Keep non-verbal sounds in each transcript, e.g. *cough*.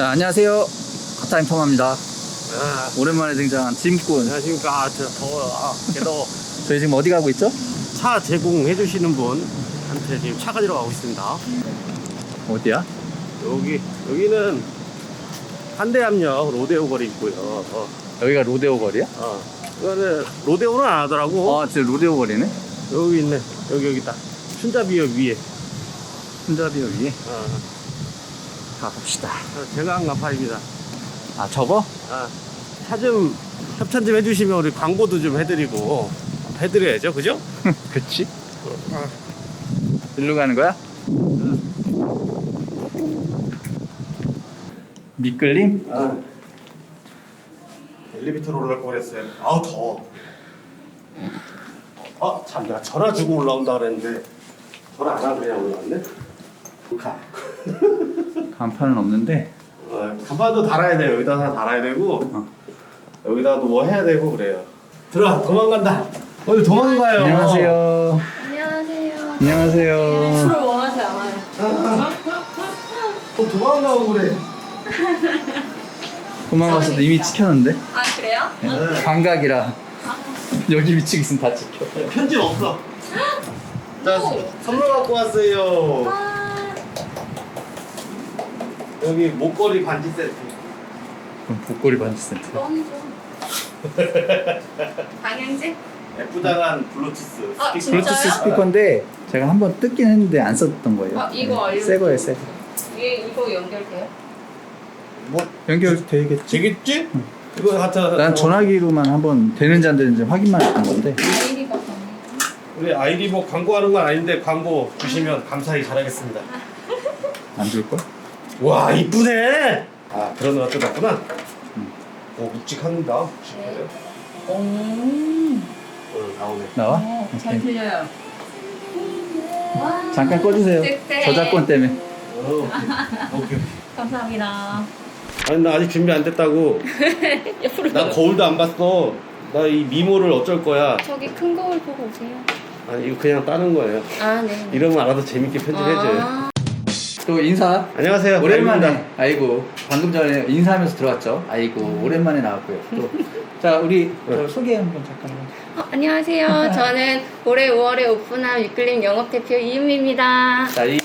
자, 안녕하세요. 핫타임 펌합니다. 아, 오랜만에 등장한 짐꾼. 안녕하십니까. 아, 저 더워. 아, 그래도 *laughs* 저희 지금 어디 가고 있죠? 차 제공해 주시는 분한테 지금 차 가지러 가고 있습니다. 어디야? 여기, 여기는 한대암역 로데오 거리 있고요. 어, 여기가 로데오 거리야? 어. 이거는 로데오는 안 하더라고. 아, 진짜 로데오 거리네? 여기 있네. 여기, 여기 있다. 춘자비역 위에. 혼자비어 위에. 어, 가봅시다. 제가 한 간판입니다. 아, 저거? 아, 차좀 협찬 좀 해주시면 우리 광고도 좀 해드리고 해드려야죠, 그죠? *laughs* 그치? 일로 가는 거야? 미끌림? 아, 엘리베이터로 올라갈 거 그랬어요. 아우 더워. 아, 참, 내가 전화 주고 올라온다 그랬는데 전화 안 하고 그냥 올라왔네. 가. *laughs* 간판은 없는데. 어, 간판도 달아야 돼요. 여기다 다 달아야 되고 어. 여기다도 뭐 해야 되고 그래요. 들어와, 도망간다. 어디 도망가요? 안녕하세요. 안녕하세요. 안녕하세요. 술을 원하지 않아요. 또 도망가고 그래. 도망가서도 이미 찍혔는데? 아 그래요? 네. 광각이라. 여기 위치가 있으면 다 찍혀. 편집 없어. 자, 선물 갖고 왔어요. 아, 여기 목걸이 반지 세트. 그럼 복고리 반지 세트. 좋아. *laughs* 방향제? 예쁘장한 블루투스 아, 스피커. 진짜요? 블루투스 스피커인데 제가 한번 뜯긴 했는데 안 썼던 거예요. 아, 이거 네, 알려줘. 새 거예요, 새 거. 이게 이거 연결돼요? 뭐 연결 되겠지? 되겠지? 이거 갖다 난 어, 전화기로만 한번 되는지 안 되는지 확인만 했던 건데. 아이디가. 우리 아이디 뭐 광고하는 건 아닌데 광고 주시면 감사히 잘하겠습니다. 안 줄 걸? 와 이쁘네. 아 그런 거 뜯었구나. 오 묵직합니다. 묵직해요. 오, 어, 나오네. 나와? 어, 잘 오케이. 들려요. 와, 잠깐 꺼주세요. 네. 저작권 때문에. 어, 오케이. 오케이. *laughs* 감사합니다. 아니 나 아직 준비 안 됐다고. *laughs* 옆으로. 나 거울도 안 봤어. 나 이 미모를 어쩔 거야. 저기 큰 거울 보고 오세요. 아니 이거 그냥 따는 거예요. 아, 네. 이러면 알아서 재밌게 편집해줘요. 아, 또 인사. 안녕하세요. 오랜만에. 아닙니다. 아이고. 방금 전에 인사하면서 들어왔죠. 아이고. 오랜만에 나왔고요. 또. 자, 우리 저 소개 한번 잠깐만. 어, 안녕하세요. *laughs* 저는 올해 5월에 오픈한 위클림 영업대표 이은미입니다. 자, 이,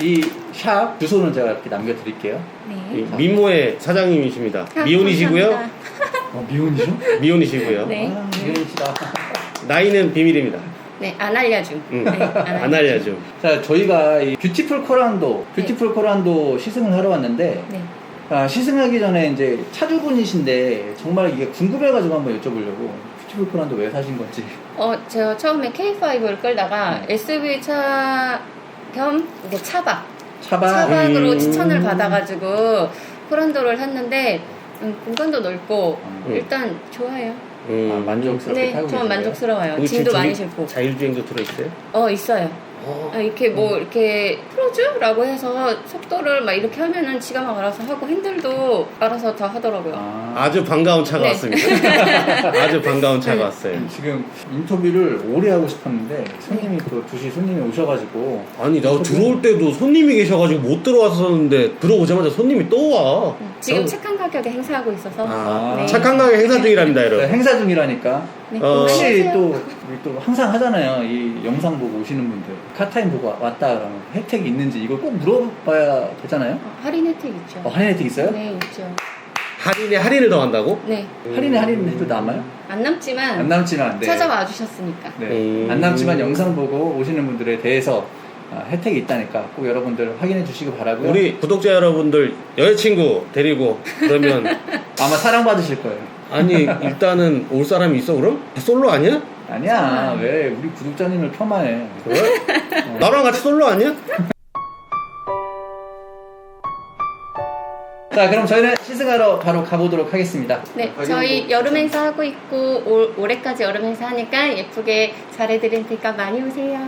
이 샵 주소는 제가 이렇게 남겨드릴게요. 네. 이 미모의 사장님이십니다. 아, 미혼이시고요. 감사합니다. 어, 미혼이죠? 미혼이시고요. 네. 아, 미혼이시다. 나이는 비밀입니다. 네, 안 알려줌. 응. 네, 안 *laughs* 알려줘. 자, 저희가 이 뷰티풀 코란도, 뷰티풀 코란도 시승을 하러 왔는데, 네. 아, 시승하기 전에 이제 차주분이신데, 정말 이게 궁금해가지고 한번 여쭤보려고, 뷰티풀 코란도 왜 사신 건지. 어, 제가 처음에 K5을 끌다가 네. SUV 차 겸 이게 차박. 차박. 차박으로 음. 추천을 받아가지고 코란도를 샀는데 음, 공간도 넓고 음. 일단 좋아요. 음. 아, 만족스럽게 네, 타고 전 계세요? 만족스러워요. 거기 짐도 많이 저기 싣고. 자율주행도 들어있어요? 어, 있어요. 어. 아, 이렇게 뭐 이렇게 풀어줘라고 해서 속도를 막 이렇게 하면은 지가 막 알아서 하고 핸들도 알아서 다 하더라고요. 아, 아주 반가운 차가 네. 왔습니다. *laughs* 아주 반가운 차가 왔어요. 지금 인터뷰를 오래 하고 싶었는데, 손님이 또 2시 손님이 오셔가지고, 아니 나 들어올 때도 손님이 계셔가지고 못 들어왔었는데 들어오자마자 손님이 또 와. 지금 어. 착한 가격에 행사하고 있어서 아, 네. 착한 가게 행사 중이랍니다 자, 여러분. 행사 중이라니까, 네, 어. 혹시 안녕하세요. 또, 우리 또 항상 하잖아요. 이 영상 보고 오시는 분들. 카타임 보고 왔다 그러면 혜택이 있는지 이걸 꼭 물어봐야 되잖아요. 어, 할인 혜택 있죠. 어, 할인 혜택 있어요? 네, 있죠. 할인에 할인을 더 한다고? 네, 할인에 할인 해도 남아요? 안 남지만 안 남지만 네. 찾아와 주셨으니까. 네. 음. 안 남지만 영상 보고 오시는 분들에 대해서 아, 혜택이 있다니까 꼭 여러분들 확인해 주시기 바라고요. 우리 구독자 여러분들 여자친구 데리고 그러면 *laughs* 아마 사랑받으실 거예요. 아니 일단은 올 사람이 있어 그럼? 솔로 아니야? 아니야 왜 우리 구독자님을 폄하해. 그래? 나랑 같이 솔로 아니야? 자 그럼 저희는 시승하러 바로 가보도록 하겠습니다. 네, 아, 저희 여름 행사 하고 있고 올, 올해까지 여름 행사 하니까 예쁘게 잘해드릴 테니까 많이 오세요.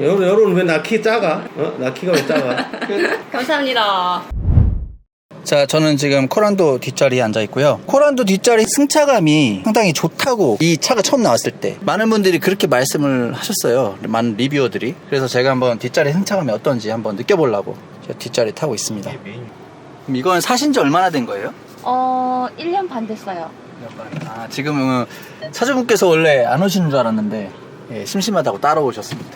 여러분 여러분 왜나 키 작아? 어? 나 키가 왜 작아? *laughs* 감사합니다. 자, 저는 지금 코란도 뒷자리에 앉아 있고요. 코란도 뒷자리 승차감이 상당히 좋다고 이 차가 처음 나왔을 때 많은 분들이 그렇게 말씀을 하셨어요. 많은 리뷰어들이. 그래서 제가 한번 뒷자리 승차감이 어떤지 한번 느껴보려고 제가 뒷자리 타고 있습니다. 그럼 이건 사신 지 얼마나 된 거예요? 어, 1년 반 됐어요. 아, 지금은 차주분께서 원래 안 오시는 줄 알았는데 예, 심심하다고 따라오셨습니다.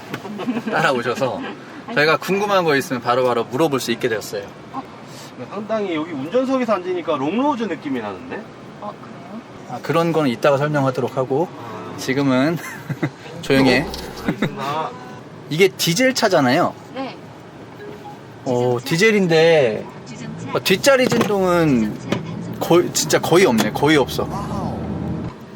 따라오셔서 *laughs* 저희가 궁금한 거 있으면 바로바로 물어볼 수 있게 되었어요. 상당히 여기 운전석에서 앉으니까 롱로즈 느낌이 나는데? 어, 그래요? 아, 그런 거는 이따가 설명하도록 하고 아, 지금은 *laughs* 조용해. 알겠습니다. 이게 디젤 차잖아요. 네. 어, 디젤인데 어, 뒷자리 진동은 거의, 진짜 거의 없네. 거의 없어.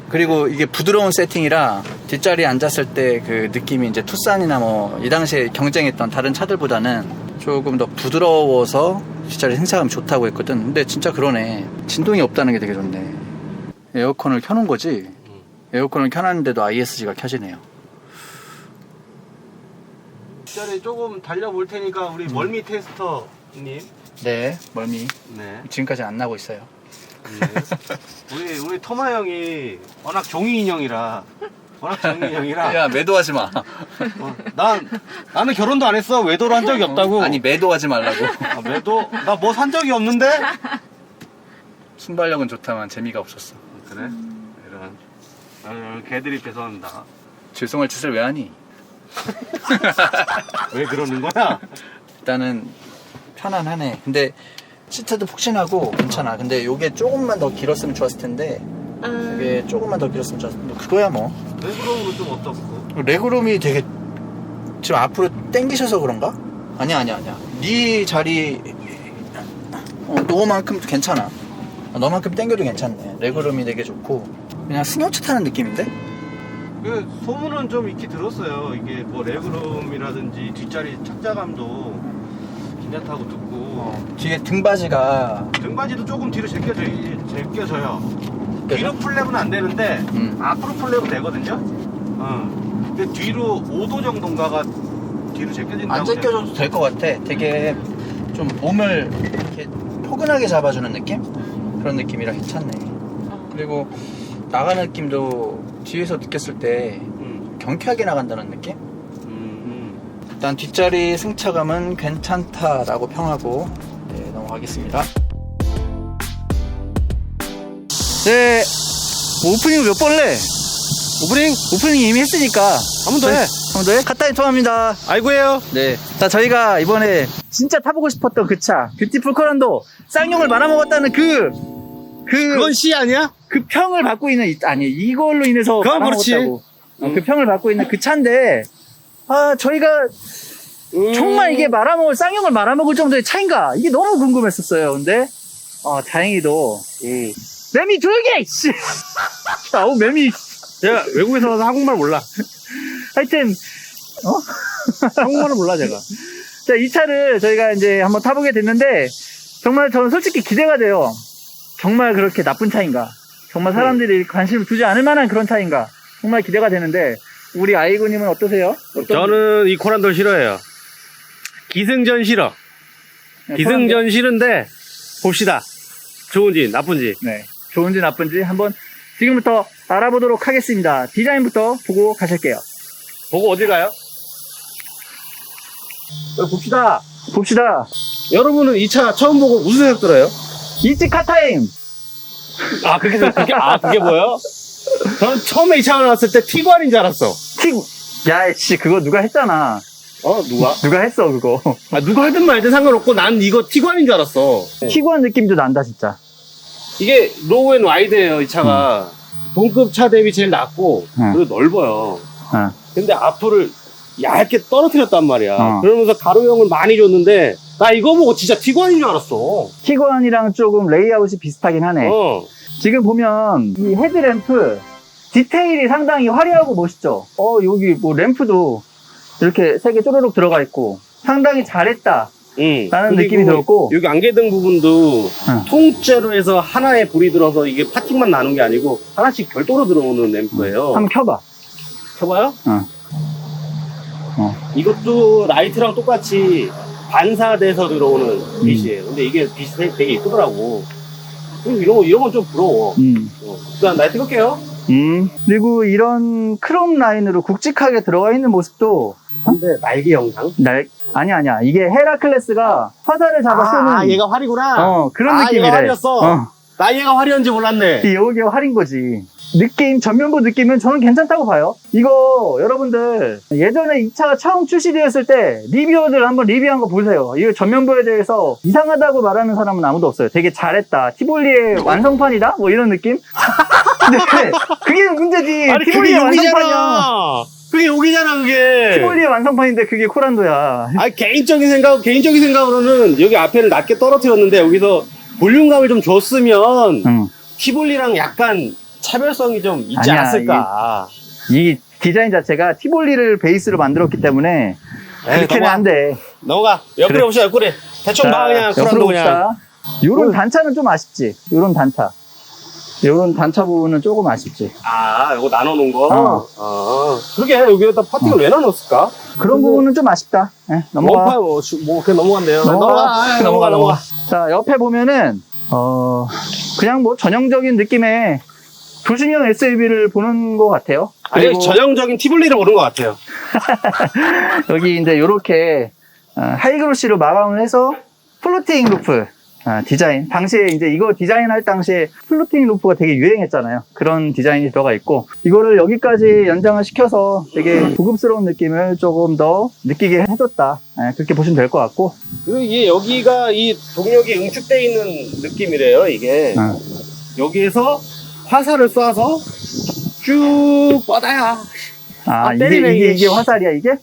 그리고 이게 부드러운 세팅이라 뒷자리에 앉았을 때 그 느낌이 이제 투싼이나 뭐 이 당시에 경쟁했던 다른 차들보다는 조금 더 부드러워서 뒷자리 생사감이 좋다고 했거든. 근데 진짜 그러네. 진동이 없다는 게 되게 좋네. 에어컨을 켜놓은 거지. 에어컨을 켜놨는데도 ISG가 켜지네요. 뒷자리 조금 달려볼 테니까 우리 멀미 테스터님. 네, 멀미. 네. 지금까지 안 나고 있어요. 네. 우리 우리 토마 형이 워낙 종이 인형이라 *laughs* 워낙 종이 인형이라 야, 매도하지 마. 어, 난 나는 결혼도 안 했어 외도를 한 적이 없다고 아니, 매도하지 말라고. 아, 외도 나 뭐 산 적이 없는데 순발력은 좋다만 재미가 없었어. 그래 이런 어, 개들이 죄송합니다 죄송할 짓을 왜 하니? *laughs* 왜 그러는 거야 일단은 편안하네. 근데 시트도 푹신하고 괜찮아. 근데 요게 조금만 더 길었으면 좋았을 텐데 음, 이게 조금만 더 길었으면 좋았을 텐데 그거야 뭐. 레그룸으로 좀 어떻고 레그룸이 되게 지금 앞으로 당기셔서 그런가? 아니야 아니야 아니야. 네 자리 어, 너만큼 괜찮아. 어, 너만큼 당겨도 괜찮네. 레그룸이 되게 좋고 그냥 승용차 타는 느낌인데? 그 소문은 좀 익히 들었어요 이게 뭐 레그룸이라든지 뒷자리 착자감도 괜찮다고 듣고 뒤에 등받이가 등받이도 조금 뒤로 제껴져 제껴져요? 뒤로 풀랩은 안 되는데 음. 앞으로 풀랩은 되거든요. 어. 근데 뒤로 5도 정도인가가 뒤로 제껴진다고. 안 제껴줘도 될 것 같아. 되게 좀 몸을 이렇게 포근하게 잡아주는 느낌? 그런 느낌이라 괜찮네. 어. 그리고 나가는 느낌도 뒤에서 느꼈을 때 음. 경쾌하게 나간다는 느낌? 음. 일단 뒷자리 승차감은 괜찮다라고 평하고 네, 넘어가겠습니다. 네, 뭐 오프닝을 몇번 해? 오프닝 오프닝 이미 했으니까 한 번 더 해. 한 번 더 해? 카타인 통합니다. 아이고예요. 네. 자, 저희가 이번에 진짜 타보고 싶었던 그 차, 뷰티풀 커런도 쌍용을 말아먹었다는 그, 그, 그건 C 아니야? 그 평을 받고 있는, 이- 아니, 이걸로 인해서 그건 그렇지. 말아먹었다고. 어, 그 평을 받고 있는 그 차인데, 아, 저희가 음. 정말 이게 말아먹을, 쌍용을 말아먹을 정도의 차인가? 이게 너무 궁금했었어요. 근데, 어, 다행히도, 음. 매미 조용히 해! 씨! *laughs* 아우, 매미. 제가 외국에서 와서 한국말 몰라. *laughs* 하여튼, *laughs* 한국말을 몰라 제가. 자, 이 차를 저희가 이제 한번 타보게 됐는데, 정말 저는 솔직히 기대가 돼요. 정말 그렇게 나쁜 차인가? 정말 사람들이 관심을 두지 않을 만한 그런 차인가? 정말 기대가 되는데, 우리 아이고님은 어떠세요? 어떤- 저는 이 코란돌 싫어해요. 기승전 싫어. 네, 기승전 싫은데 봅시다. 좋은지 나쁜지. 네. 좋은지 나쁜지 한번 지금부터 알아보도록 하겠습니다. 디자인부터 보고 가실게요. 보고 어디 가요? 봅시다. 봅시다. 여러분은 이 차 처음 보고 무슨 생각 들어요? 이지카 타임! 아 그게 그게 아 그게 뭐요? 저는 처음에 이 차가 나왔을 때 티관인 줄 알았어. 티, 야, 씨, 그거 누가 했잖아. 어 누가? 누가 했어, 그거. 아 누가 하든 말든 상관없고 난 이거 티관인 줄 알았어. 티구한 느낌도 난다, 진짜. 이게 로우 앤 와이드예요 이 차가. 동급 차 대비 제일 낮고 응. 그리고 넓어요. 응. 근데 앞을 얇게 떨어뜨렸단 말이야. 어. 그러면서 가로형을 많이 줬는데 나 이거 보고 진짜 티관인 줄 알았어. 티구안이랑 조금 레이아웃이 비슷하긴 하네. 어. 지금 보면 이 헤드램프 디테일이 상당히 화려하고 멋있죠. 어 여기 뭐 램프도 이렇게 세 개 쪼르륵 들어가 있고 상당히 잘했다. 응. 라는 그리고 느낌이 들었고. 여기 안개등 부분도 응. 통째로 해서 하나에 불이 들어서 이게 파팅만 나는 게 아니고 하나씩 별도로 들어오는 램프예요. 한번 켜봐. 켜봐요? 응. 어. 이것도 라이트랑 똑같이 반사돼서 들어오는 빛이에요. 근데 이게 빛이 되게- 되게 이쁘더라고. 그리고 이런 거, 이런 건 좀 부러워. 음. 어. 일단 라이트 끌게요. 음. 그리고 이런 크롬 라인으로 굵직하게 들어가 있는 모습도 근데 날개 영상? 날 아니 아니야. 이게 헤라클레스가 화살을 잡아 쓰는 아, 얘가 활이구나. 어 그런 아, 느낌이래. 얘가 활이었어. 어, 나 얘가 활이었는지 몰랐네. *laughs* 이 여기 활인 거지. 느낌 전면부 느낌은 저는 괜찮다고 봐요. 이거 여러분들 예전에 이 차가 처음 출시되었을 때 리뷰어들 한번 리뷰한 거 보세요. 이거 전면부에 대해서 이상하다고 말하는 사람은 아무도 없어요. 되게 잘했다. 티볼리의 완성판이다? 뭐 이런 느낌? 근데 *laughs* 그게 문제지. 아니, 티볼리의 완성판이야. 여기잖아. 그게 여기잖아, 그게. 티볼리의 완성판인데 그게 코란도야 아 개인적인 생각, 개인적인 생각으로는 여기 앞에를 낮게 떨어뜨렸는데 여기서 볼륨감을 좀 줬으면 응. 티볼리랑 약간 차별성이 좀 있지 아니야, 않았을까. 이 디자인 자체가 티볼리를 베이스로 만들었기 때문에 에이, 그렇게는 넘어가. 안 돼. 넘어가. 옆구리 그래. 봅시다, 옆구리. 대충 봐, 그냥. 옆으로 쿠란도 그냥. 봅시다. 요런 어. 단차는 좀 아쉽지. 요런 단차. 요런 단차 부분은 조금 아쉽지. 아, 이거 나눠놓은 거? 어. 아. 그러게, 여기에다 파팅을 왜 나눴을까? 그런 부분은 좀 아쉽다. 예, 넘어가. 원파, 뭐, 주- 뭐, 그냥 넘어간대요. 넘어가. 넘어가, 아, 넘어가, 넘어가. 자, 옆에 보면은, 어, 그냥 뭐 전형적인 느낌의 도심형 SUV를 보는 것 같아요. 아니, 그리고 전형적인 티볼리를 보는 것 같아요. *laughs* 여기 이제 요렇게 어, 하이그로시로 마감을 해서 플로팅 루프 아, 디자인 당시에 이제 이거 디자인할 당시에 플로팅 루프가 되게 유행했잖아요 그런 디자인이 들어가 있고 이거를 여기까지 연장을 시켜서 되게 고급스러운 느낌을 조금 더 느끼게 해줬다 예, 그렇게 보시면 될 것 같고 그리고 이게 여기가 이 동력이 응축되어 있는 느낌이래요, 이게. 어, 여기에서 화살을 쏴서 쭉 뻗어야. 아, 아, 이게, 때리네, 이게, 이게. 이게 화살이야 이게?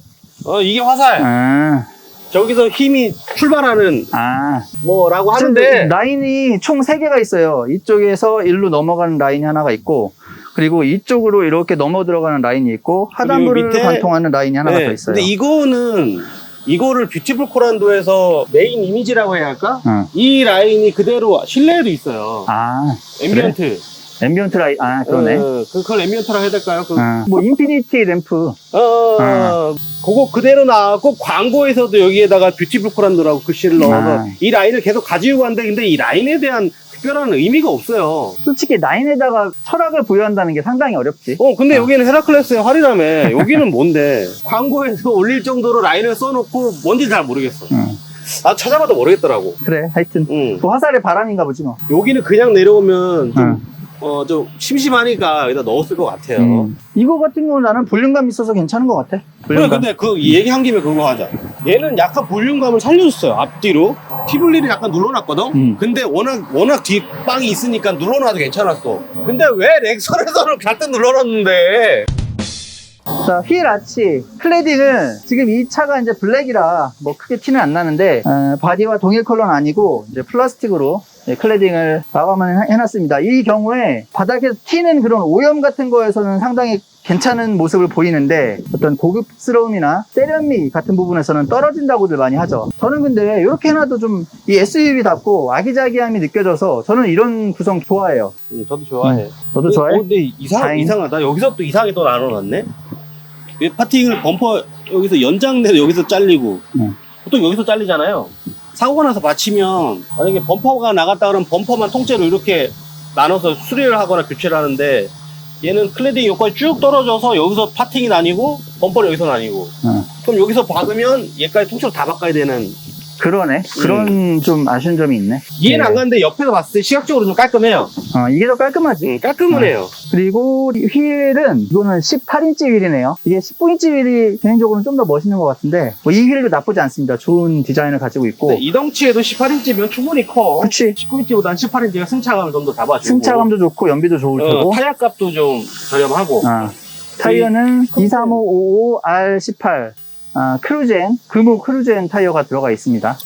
어, 이게 화살. 아, 저기서 힘이 출발하는 아 뭐라고 하는데. 라인이 총 3개가 있어요. 이쪽에서 일로 넘어가는 라인이 하나가 있고 그리고 이쪽으로 이렇게 넘어 들어가는 라인이 있고 하단부를 밑에- 관통하는 라인이 하나가 네, 더 있어요. 근데 이거는 이거를 뷰티풀 코란도에서 메인 이미지라고 해야 할까? 응. 이 라인이 그대로 실내에도 있어요. 아, 앰비언트. 앰비언트 라인, 아, 그러네. 어, 그, 그걸 앰비언트라고 해야 될까요? 그, 아, 뭐, 인피니티 램프. 어, 어, 그거 그대로 나왔고 광고에서도 여기에다가 뷰티풀 코란도라고 글씨를 넣어서 아. 이 라인을 계속 가지고 간다. 근데 이 라인에 대한 특별한 의미가 없어요. 솔직히 라인에다가 철학을 부여한다는 게 상당히 어렵지. 어, 근데 여기는 헤라클레스의 활이라며. 여기는 뭔데? *laughs* 광고에서 올릴 정도로 라인을 써놓고 뭔지 잘 모르겠어. 응. 나 찾아봐도 모르겠더라고. 그래, 하여튼. 응. 그 화살의 바람인가 보지 뭐. 여기는 그냥 내려오면 좀, 응. 어, 좀 심심하니까 여기다 넣었을 것 같아요. 음. 이거 같은 경우는 나는 볼륨감 있어서 괜찮은 것 같아. 그래, 볼륨감. 근데 그 얘기한 김에 그거 하자. 얘는 약간 볼륨감을 살려줬어요, 앞뒤로. 티블리를 약간 눌러놨거든? 음. 근데 워낙, 워낙 뒷방이 있으니까 눌러놔도 괜찮았어. 근데 왜 렉선에서는 가뜩 *laughs* 눌러놨는데? 자, 휠 아치, 클레딩은 지금 이 차가 이제 블랙이라 뭐 크게 티는 안 나는데, 어, 바디와 동일 컬러는 아니고, 이제 플라스틱으로 예, 클레딩을 마감을 해- 해놨습니다. 이 경우에 바닥에서 튀는 그런 오염 같은 거에서는 상당히 괜찮은 모습을 보이는데 어떤 고급스러움이나 세련미 같은 부분에서는 떨어진다고들 많이 하죠. 저는 근데 이렇게 해놔도 좀 이 SUV답고 아기자기함이 느껴져서 저는 이런 구성 좋아해요. 음, 저도 좋아해. 너도 어, 좋아해? 어, 근데 이상. 이상하다. 여기서 또 이상하게 또 나눠놨네? 이 파팅을 범퍼 여기서 연장돼서 여기서 잘리고 응. 보통 여기서 잘리잖아요. 사고가 나서 받치면 만약에 범퍼가 나갔다 그러면 범퍼만 통째로 이렇게 나눠서 수리를 하거나 교체를 하는데 얘는 클레딩 여기까지 쭉 떨어져서 여기서 파팅이 나뉘고 범퍼는 여기서 나뉘고 응. 그럼 여기서 박으면 얘까지 통째로 다 바꿔야 되는 그러네. 그런 좀 아쉬운 점이 있네. 이해는 네. 안 가는데 옆에서 봤을 때 시각적으로 좀 깔끔해요. 어, 이게 더 깔끔하지. 음, 깔끔은 해요. 그리고 이 휠은 이거는 18인치 휠이네요. 이게 19인치 휠이 개인적으로는 좀 더 멋있는 것 같은데 뭐이 휠도 나쁘지 않습니다. 좋은 디자인을 가지고 있고 근데 이 덩치에도 18인치면 충분히 커. 그치. 19인치보다는 18인치가 승차감을 좀 더 잡아주고. 승차감도 좋고 연비도 좋을 어, 테고 타약값도 좀 저렴하고. 아, 타이어는 23555R18 아, 크루젠 금호 크루젠 타이어가 들어가 있습니다.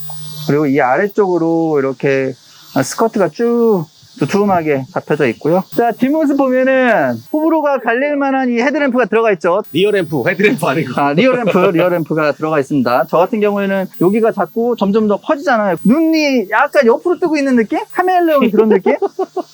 그리고 이 아래쪽으로 이렇게 아, 스커트가 쭉 두툼하게 잡혀져 있고요. 자 뒷모습 보면은 호불호가 갈릴 만한 이 헤드램프가 들어가 있죠. 리어램프, 헤드램프 아니고. 아, 리어램프, *laughs* 리어램프가 들어가 있습니다. 저 같은 경우에는 여기가 자꾸 점점 더 커지잖아요. 눈이 약간 옆으로 뜨고 있는 느낌? 카멜레온 *laughs* 그런 느낌?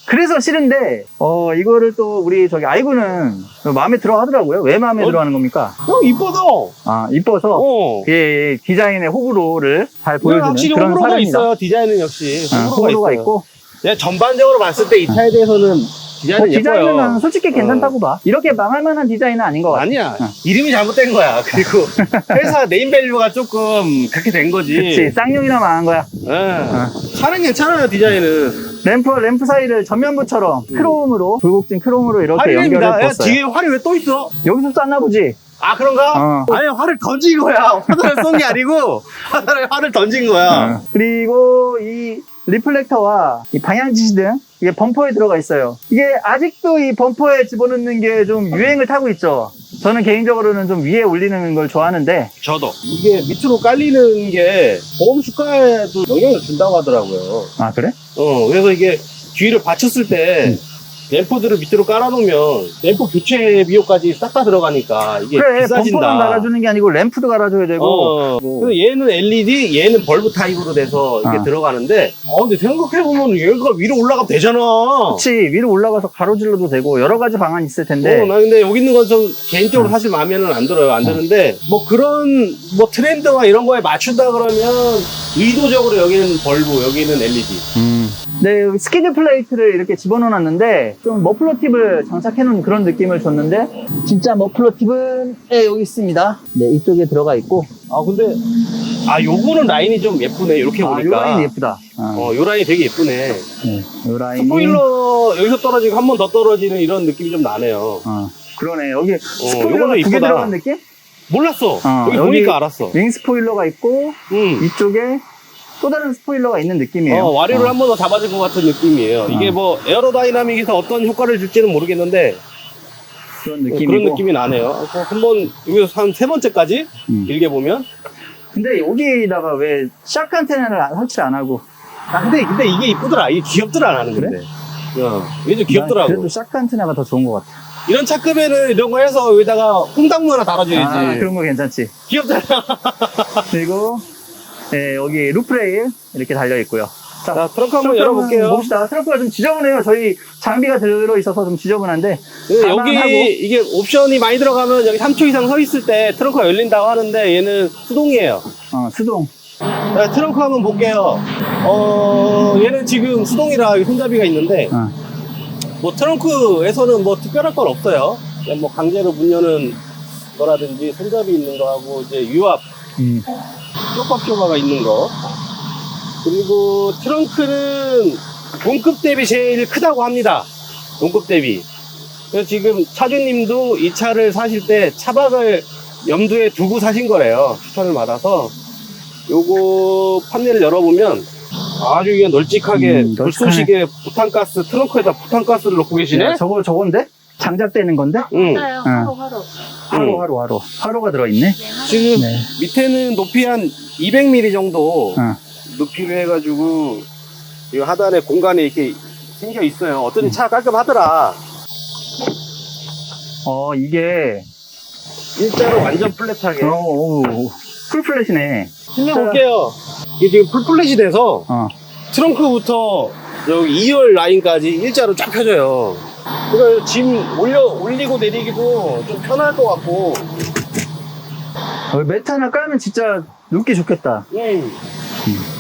그래서 싫은데, 어, 이거를 또 우리 저기 아이고는 마음에 들어 하더라고요. 왜 마음에 어? 들어 하는 겁니까? 형, 이뻐서. 아, 이뻐서 어. 예, 디자인의 호불호를 잘 보여주는 확실히 그런 호불호가 사례입니다. 있어요. 디자인은 역시. 아, 호불호가, 호불호가. 있고, 내가 전반적으로 봤을 때 이 차에 대해서는 디자인은 뭐 디자인은 예뻐요. 나는 솔직히 괜찮다고 봐. 이렇게 망할 만한 디자인은 아닌 것 같아. 아니야. 어. 이름이 잘못된 거야. *laughs* 그리고 회사 네임밸류가 조금 그렇게 된 거지. 그치, 쌍용이나 망한 거야. 예. 차는 괜찮아요, 디자인은. 램프와 램프 사이를 전면부처럼 크롬으로, 붉곡진 크롬으로 이렇게 화려입니다. 연결해 야, 뒀어요. 뒤에 활이 왜 또 있어? 여기서 쐈나 보지? 아, 그런가? 어. 아니, 활을 던진 거야. 화살을 쏜 게 아니고, 화살을, 활을 던진 거야. 어. 그리고 이 리플렉터와 이 방향지시 등 이게 범퍼에 들어가 있어요. 이게 아직도 이 범퍼에 집어넣는 게 좀 유행을 타고 있죠. 저는 개인적으로는 좀 위에 올리는 걸 좋아하는데 저도. 이게 밑으로 깔리는 게 보험 수가에도 영향을 준다고 하더라고요. 아 그래? 어, 그래서 이게 뒤를 받쳤을 때 램프들을 밑으로 깔아놓으면 램프 교체 비용까지 싹 다 들어가니까 이게 그래 비싸진다. 범퍼만 갈아주는 게 아니고 램프도 갈아줘야 되고 어, 뭐. 그래서 얘는 LED, 얘는 벌브 타입으로 돼서 이게 아. 들어가는데, 아, 근데 생각해보면 얘가 위로 올라가면 되잖아. 그치 위로 올라가서 가로질러도 되고 여러 가지 방안이 있을 텐데 어, 나 근데 여기 있는 건 좀 개인적으로 어. 사실 마음에는 안 들어요. 안 드는데, 뭐 그런, 뭐 트렌드와 이런 거에 맞춘다 그러면, 의도적으로 여기는 벌브, 여기는 LED. 음. 네, 스키드 플레이트를 이렇게 집어넣어놨는데 좀 머플러 팁을 장착해놓은 그런 느낌을 줬는데 진짜 머플러 팁은 네, 여기 있습니다. 네, 이쪽에 들어가 있고 아, 근데, 아, 요거는 라인이 좀 예쁘네. 이렇게 아, 요 보니까. 라인이 예쁘다. 어, 어, 요 라인이 되게 예쁘네. 네, 요 라인이 스포일러 여기서 떨어지고 한 번 더 떨어지는 이런 느낌이 좀 나네요. 어, 그러네. 여기 요거는 스포일러가 두개 이쁘다. 들어간 느낌? 몰랐어. 어, 여기, 여기- 보니까 알았어. 윙 스포일러가 있고 음. 이쪽에 또 다른 스포일러가 있는 느낌이에요. 어, 와류를 어, 한번 더 잡아줄 것 같은 느낌이에요. 이게 어. 뭐 에어로다이나믹에서 어떤 효과를 줄지는 모르겠는데 그런 어, 느낌이고. 그런 느낌이 나네요. 한번 여기서 한 세 번째까지 음. 길게 보면 근데 여기다가 왜샥 안테나를 안- 설치 안 하고 아 근데 근데 이게 이쁘더라. 이게 귀엽더라 나는 그래? 근데. 어, 이게 좀난 귀엽더라고. 그래도 샥 안테나가 더 좋은 것 같아. 이런 차급에는 이런 거 해서 여기다가 홍당무 하나 달아줘야지. 아, 그런 거 괜찮지. 귀엽잖아. 그리고 네, 여기 루프레일 이렇게 달려 있고요. 자, 자 트렁크 한번 트렁크 열어볼게요. 봅시다. 트렁크가 좀 지저분해요. 저희 장비가 들어 있어서 좀 지저분한데 네, 가만하고. 여기 이게 옵션이 많이 들어가면 여기 3초 이상 서 있을 때 트렁크가 열린다고 하는데 얘는 수동이에요. 어, 수동. 자, 트렁크 한번 볼게요. 어, 얘는 지금 수동이라 손잡이가 있는데 어. 뭐 트렁크에서는 뭐 특별할 건 없어요. 그냥 뭐 강제로 문 여는 거라든지 손잡이 있는 거하고 이제 유압, 음. 쇼바가 있는 거. 그리고 트렁크는 동급 대비 제일 크다고 합니다. 동급 대비. 그래서 지금 차주님도 이 차를 사실 때 차박을 염두에 두고 사신 거래요. 추천을 받아서. 요거 판넬을 열어보면 아주 이게 널찍하게 음. 불쏘시개 부탄가스 트렁크에다 부탄가스를 넣고 계시네? 야, 저거 저건데? 장작되는 건데? 응. 맞아요. 응. 하루 하루. 하루 하루 하루. 하루가 들어 있네. 네. 지금 네. 밑에는 높이 한 200mm 정도 어. 높이로 해가지고 이 하단에 공간이 이렇게 생겨 있어요. 음. 어떤 차 깔끔하더라. 어, 이게 일자로 완전 플랫하게. 어, 오, 풀플랫이네. 실내볼게요. 이게 지금 풀플랫이 돼서 어. 트렁크부터 여기 2열 라인까지 일자로 쫙 펴져요. 그래서 짐 올려 올리고 내리기도 좀 편할 것 같고. 어, 매트 하나 깔면 진짜 눕기 좋겠다. 음.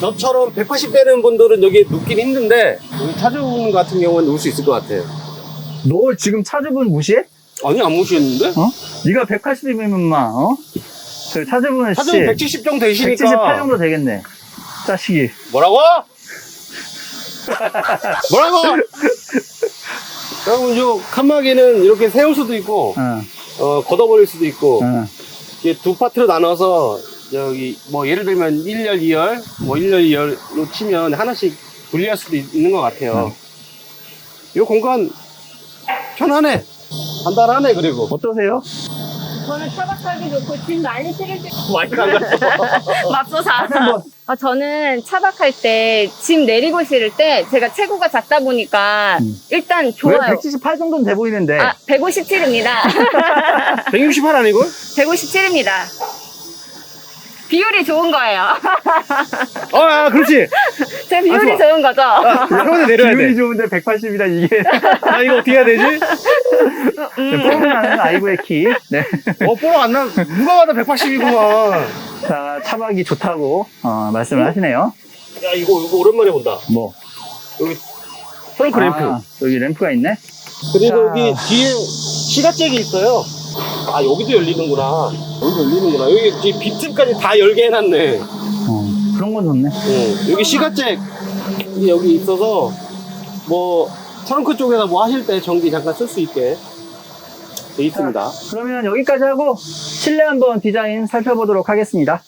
저처럼 180 되는 분들은 여기 눕긴 힘든데 우리 차주분 같은 경우는 누울 수 있을 것 같아요. 너 지금 차주분 무시해? 아니 안 무시했는데? 어? 네가 180이면 막 어? 그 차주분은 씨 차주분 170 정도 되시니까 178 정도 되겠네. 자식이. 뭐라고? *laughs* 뭐라고? 여러분 요 칸막이는 이렇게 세울 수도 있고 어, 어, 걷어버릴 수도 있고 어. 이게 두 파트로 나눠서 여기 뭐 예를 들면 1열, 2열, 뭐 1열, 2열로 치면 하나씩 분리할 수도 있- 있는 것 같아요. 이 공간 편하네. 간단하네 그리고. 어떠세요? 저는 차박하기 좋고 짐 많이 실을 때 마이크 안 갔어. 맙소사. 아, 저는 차박할 때 짐 내리고 실을 때 제가 체구가 작다 보니까 음. 일단 왜 좋아요. 178 정도는 돼 보이는데. 아, 157입니다. 168 *laughs* 아니고? 157입니다. 비율이 좋은 거예요. 어, 아, 그렇지. 제 비율이 좋아. 좋은 거죠? 형한테 내려야 기분이 돼. 좋은데 180이라 이게 *laughs* 아, 이거 어떻게 해야 되지? 뽀뽀나는 아이브의 키. 네. 어, 뽀록 안 나. 누가 봐도 180이구만. 자, 차박이 좋다고 어, 말씀을 하시네요. 야, 이거, 이거 오랜만에 본다. 뭐. 여기 트렁크 램프. 아, 여기 램프가 있네. 그리고 자. 여기 뒤에 시가잭이 있어요. 아 여기도 열리는구나. 여기도 열리는구나. 여기 뒤에 비트까지 다 열게 해놨네. 건 좋네. 응. 여기 시가잭 이게 여기 있어서 뭐 트렁크 쪽에다 뭐 하실 때 전기 잠깐 쓸 수 있게 돼 있습니다. 그러면 여기까지 하고 실내 한번 디자인 살펴보도록 하겠습니다.